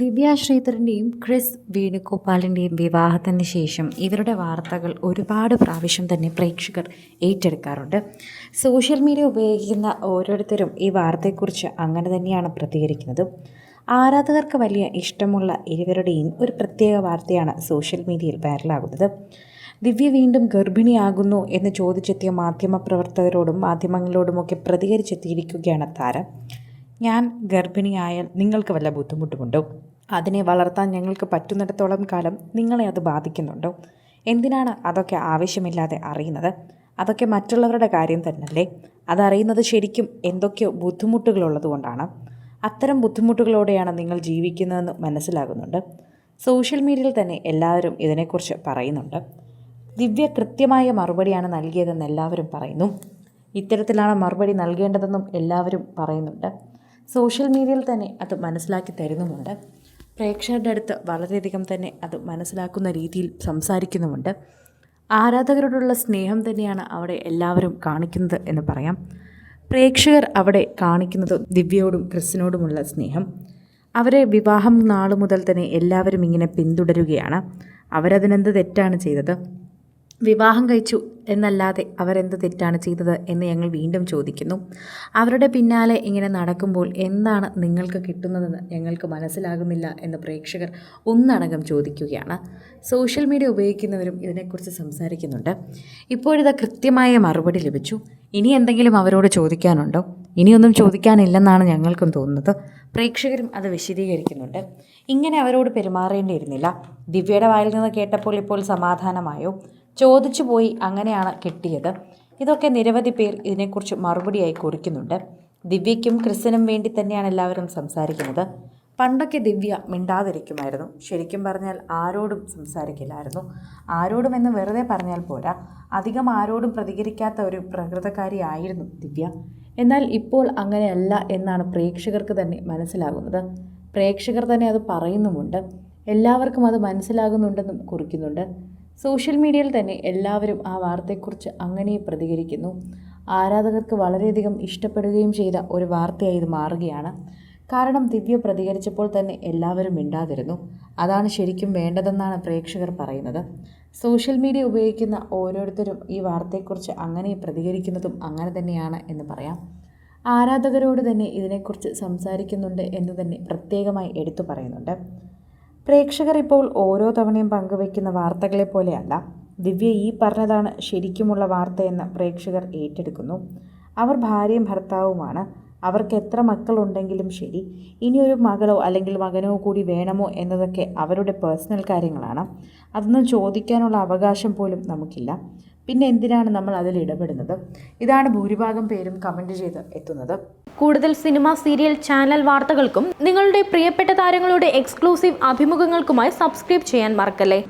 ദിവ്യ ശ്രീധരന്റെയും Chris വേണുഗോപാലിന്റെയും വിവാഹത്തിന് ശേഷം ഇവരുടെ വാർത്തകൾ ഒരുപാട് പ്രാവശ്യം തന്നെ പ്രേക്ഷകർ ഏറ്റെടുക്കാറുണ്ട്. സോഷ്യൽ മീഡിയ ഉപയോഗിക്കുന്ന ഓരോരുത്തരും ഈ വാർത്തയെക്കുറിച്ച് അങ്ങനെ തന്നെയാണ് പ്രതികരിക്കുന്നത്. ആരാധകർക്ക് വലിയ ഇഷ്ടമുള്ള ഇരുവരുടെയും ഒരു പ്രത്യേക വാർത്തയാണ് സോഷ്യൽ മീഡിയയിൽ വൈറലാകുന്നത്. ദിവ്യ വീണ്ടും ഗർഭിണിയാകുന്നു എന്ന് ചോദിച്ചെത്തിയ മാധ്യമപ്രവർത്തകരോടും മാധ്യമങ്ങളോടുമൊക്കെ പ്രതികരിച്ചെത്തിയിരിക്കുകയാണ് താരം. ഞാൻ ഗർഭിണിയായാൽ നിങ്ങൾക്ക് വല്ല ബുദ്ധിമുട്ടുമുണ്ടോ? അതിനെ വളർത്താൻ ഞങ്ങൾക്ക് പറ്റുന്നിടത്തോളം കാലം നിങ്ങളെ അത് ബാധിക്കുന്നുണ്ടോ? എന്തിനാണ് അതൊക്കെ ആവശ്യമില്ലാതെ അറിയുന്നത്? അതൊക്കെ മറ്റുള്ളവരുടെ കാര്യം തന്നെയല്ലേ? അതറിയുന്നത് ശരിക്കും എന്തൊക്കെയോ ബുദ്ധിമുട്ടുകളുള്ളതുകൊണ്ടാണ് അത്തരം ബുദ്ധിമുട്ടുകളോടെയാണ് നിങ്ങൾ ജീവിക്കുന്നതെന്ന് മനസ്സിലാകുന്നുണ്ട്. സോഷ്യൽ മീഡിയയിൽ തന്നെ എല്ലാവരും ഇതിനെക്കുറിച്ച് പറയുന്നുണ്ട്. ദിവ്യ കൃത്യമായ മറുപടിയാണ് നൽകിയതെന്ന് എല്ലാവരും പറയുന്നു. ഇത്തരത്തിലാണ് മറുപടി നൽകേണ്ടതെന്നും എല്ലാവരും പറയുന്നുണ്ട്. സോഷ്യൽ മീഡിയയിൽ തന്നെ അത് മനസ്സിലാക്കി തരുന്നുമുണ്ട്. പ്രേക്ഷകരുടെ അടുത്ത് വളരെയധികം തന്നെ അത് മനസ്സിലാക്കുന്ന രീതിയിൽ സംസാരിക്കുന്നുമുണ്ട്. ആരാധകരോടുള്ള സ്നേഹം തന്നെയാണ് അവിടെ എല്ലാവരും കാണിക്കുന്നത് എന്ന് പറയാം. പ്രേക്ഷകർ അവിടെ കാണിക്കുന്നത് ദിവ്യയോടും ക്രിസ്സിനോടുമുള്ള സ്നേഹം. അവരെ വിവാഹം നാളു മുതൽ തന്നെ എല്ലാവരും ഇങ്ങനെ പിന്തുടരുകയാണ്. അവരതിനെന്ത് തെറ്റാണ് ചെയ്തത്? വിവാഹം കഴിച്ചു എന്നല്ലാതെ അവരെന്ത് തെറ്റാണ് ചെയ്തത് എന്ന് ഞങ്ങൾ വീണ്ടും ചോദിക്കുന്നു. അവരുടെ പിന്നാലെ ഇങ്ങനെ നടക്കുമ്പോൾ എന്താണ് നിങ്ങൾക്ക് കിട്ടുന്നതെന്ന് ഞങ്ങൾക്ക് മനസ്സിലാകുന്നില്ല എന്ന് പ്രേക്ഷകർ ഒന്നടങ്കം ചോദിക്കുകയാണ്. സോഷ്യൽ മീഡിയ ഉപയോഗിക്കുന്നവരും ഇതിനെക്കുറിച്ച് സംസാരിക്കുന്നുണ്ട്. ഇപ്പോഴിത് കൃത്യമായ മറുപടി ലഭിച്ചു. ഇനി എന്തെങ്കിലും അവരോട് ചോദിക്കാനുണ്ടോ? ഇനിയൊന്നും ചോദിക്കാനില്ലെന്നാണ് ഞങ്ങൾക്കും തോന്നുന്നത്. പ്രേക്ഷകരും അത് വിശദീകരിക്കുന്നുണ്ട്. ഇങ്ങനെ അവരോട് പെരുമാറേണ്ടിയിരുന്നില്ല. ദിവ്യയുടെ വായിൽ നിന്ന് കേട്ടപ്പോൾ ഇപ്പോൾ സമാധാനമായോ? ചോദിച്ചു പോയി അങ്ങനെയാണ് കിട്ടിയത്. ഇതൊക്കെ നിരവധി പേർ ഇതിനെക്കുറിച്ച് മറുപടിയായി കുറിക്കുന്നുണ്ട്. ദിവ്യയ്ക്കും ക്രിസ്ത്യനും വേണ്ടി തന്നെയാണ് എല്ലാവരും സംസാരിക്കുന്നത്. പണ്ടൊക്കെ ദിവ്യ മിണ്ടാതിരിക്കുമായിരുന്നു. ശരിക്കും പറഞ്ഞാൽ ആരോടും സംസാരിക്കില്ലായിരുന്നു. ആരോടും എന്ന് വെറുതെ പറഞ്ഞാൽ പോരാ. അധികം ആരോടും പ്രതികരിക്കാത്ത ഒരു പ്രകൃതക്കാരിയായിരുന്നു ദിവ്യ. എന്നാൽ ഇപ്പോൾ അങ്ങനെയല്ല എന്നാണ് പ്രേക്ഷകർക്ക് തന്നെ മനസ്സിലാകുന്നത്. പ്രേക്ഷകർ തന്നെ അത് പറയുന്നുമുണ്ട്. എല്ലാവർക്കും അത് മനസ്സിലാകുന്നുണ്ടെന്നും കുറിക്കുന്നുണ്ട്. സോഷ്യൽ മീഡിയയിൽ തന്നെ എല്ലാവരും ആ വാർത്തയെക്കുറിച്ച് അങ്ങനെ പ്രതികരിക്കുന്നു. ആരാധകർക്ക് വളരെയധികം ഇഷ്ടപ്പെടുകയും ചെയ്ത ഒരു വാർത്തയായി ഇത് മാറുകയാണ്. കാരണം ദിവ്യ പ്രതികരിച്ചപ്പോൾ തന്നെ എല്ലാവരും മിണ്ടാതിരുന്നു. അതാണ് ശരിക്കും വേണ്ടതെന്നാണ് പ്രേക്ഷകർ പറയുന്നത്. സോഷ്യൽ മീഡിയ ഉപയോഗിക്കുന്ന ഓരോരുത്തരും ഈ വാർത്തയെക്കുറിച്ച് അങ്ങനെ പ്രതികരിക്കുന്നതും അങ്ങനെ തന്നെയാണ് എന്ന് പറയാം. ആരാധകരോട് തന്നെ ഇതിനെക്കുറിച്ച് സംസാരിക്കുന്നുണ്ട് എന്ന് തന്നെ പ്രത്യേകമായി എടുത്തു പറയുന്നുണ്ട്. പ്രേക്ഷകർ ഇപ്പോൾ ഓരോ തവണയും പങ്കുവയ്ക്കുന്ന വാർത്തകളെ പോലെയല്ല ദിവ്യ ഈ പറഞ്ഞതാണ് ശരിക്കുമുള്ള വാർത്തയെന്ന് പ്രേക്ഷകർ ഏറ്റെടുക്കുന്നു. അവർ ഭാര്യയും ഭർത്താവുമാണ്. അവർക്ക് എത്ര മക്കളുണ്ടെങ്കിലും ശരി ഇനിയൊരു മകളോ അല്ലെങ്കിൽ മകനോ കൂടി വേണമോ എന്നതൊക്കെ അവരുടെ പേഴ്സണൽ കാര്യങ്ങളാണ്. അതൊന്നും ചോദിക്കാനുള്ള അവകാശം പോലും നമുക്കില്ല. പിന്നെ എന്തിനാണ് നമ്മൾ അതിൽ ഇടപെടുന്നത്? ഇതാണ് ഭൂരിഭാഗം പേരും കമന്റ് ചെയ്ത് എത്തുന്നത്. കൂടുതൽ സിനിമ സീരിയൽ ചാനൽ വാർത്തകൾക്കും നിങ്ങളുടെ പ്രിയപ്പെട്ട താരങ്ങളുടെ എക്സ്ക്ലൂസീവ് അഭിമുഖങ്ങൾക്കുമായി സബ്സ്ക്രൈബ് ചെയ്യാൻ മറക്കല്ലേ?